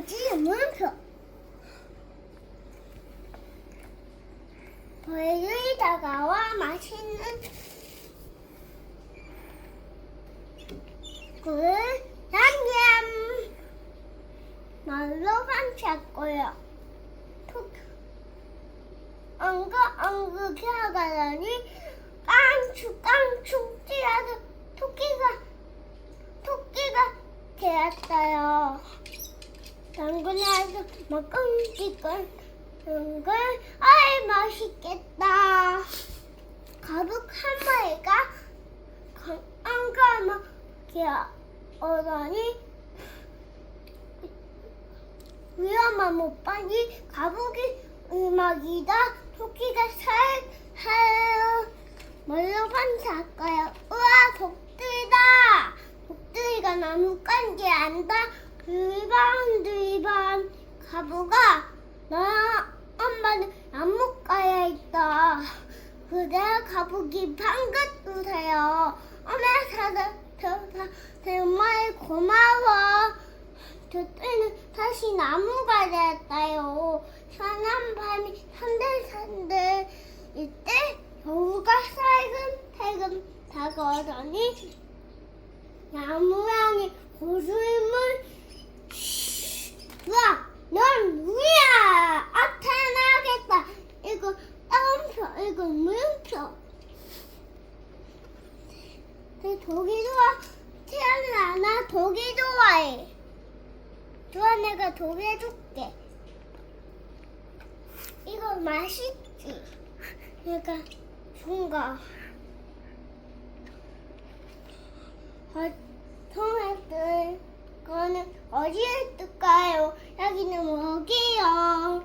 어디 물음표. 벌들이 다가와 맛있는 그 양념 말로 감쌌고요. 톡 엉그 엉그 기어가더니 깡충 깡충 뛰어서 토끼가 토끼가 되었어요. 당근에서 막 끔찍한 걸 아이 맛있겠다. 거북 한 마리가 안가마 기어오더니? 위험한 못 빠니 거북이 음악이다. 토끼가 살살 뭘로 반사할까요? 우와 독들이다. 독들이가 나뭇가지 안다 들반 들반 가부가 나 엄마는 나뭇가에 있다. 그래 가부기 방긋 웃어요. 엄마 사다 저 정말 고마워. 저때는 다시 나무가 되었다요. 산한 밤이 산들산들. 이때 겨우가 살금살금 다가오더니 나무향이 와, 넌 누구야? 나타나겠다. 이거 따옴표, 이거 물음표. 내 독이 좋아. 태연아, 나 독이 좋아해. 좋아, 내가 독 해줄게. 이거 맛있지? 내가 준 거. 어, 통했을 거는 어디에 뜰까요? 여기는 뭐게요?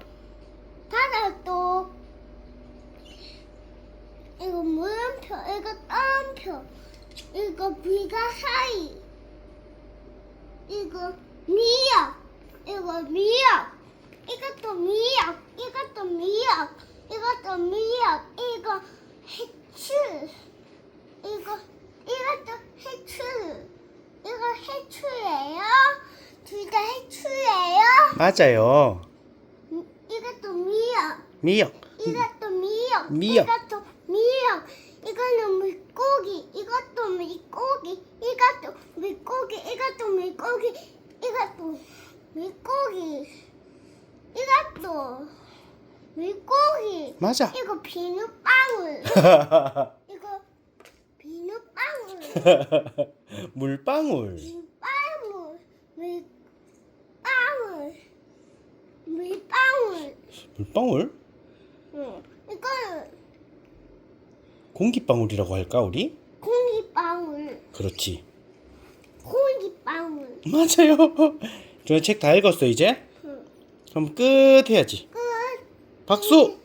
바다도 이거 물음표, 이거 따옴표, 이거 비가 사이, 이거 미역, 이거 미역, 이것도 미역, 이것도 미역, 이것도 미역, 이거 해추, 이거 이것도 해추, 이거 해추예요? 둘 다 해추예요? 맞아요. 음, 이것도 미역. 미역. 이것도 미역. 미역. 이것도 미역. 이거는 물고기. 이것도 물고기. 이것도 물고기. 이것도 물고기. 이것도 물고기. 이것도 물고기. 맞아. 이거 비눗방울. 이거 비눗방울. 물방울. 물방울. 물방울. 물방울. 물방울? 응. 공기방울이라고 할까 우리? 공기방울. 그렇지. 공기방울. 맞아요. 저책다 읽었어 이제? 응. 그럼 끝 해야지. 끝. 박수.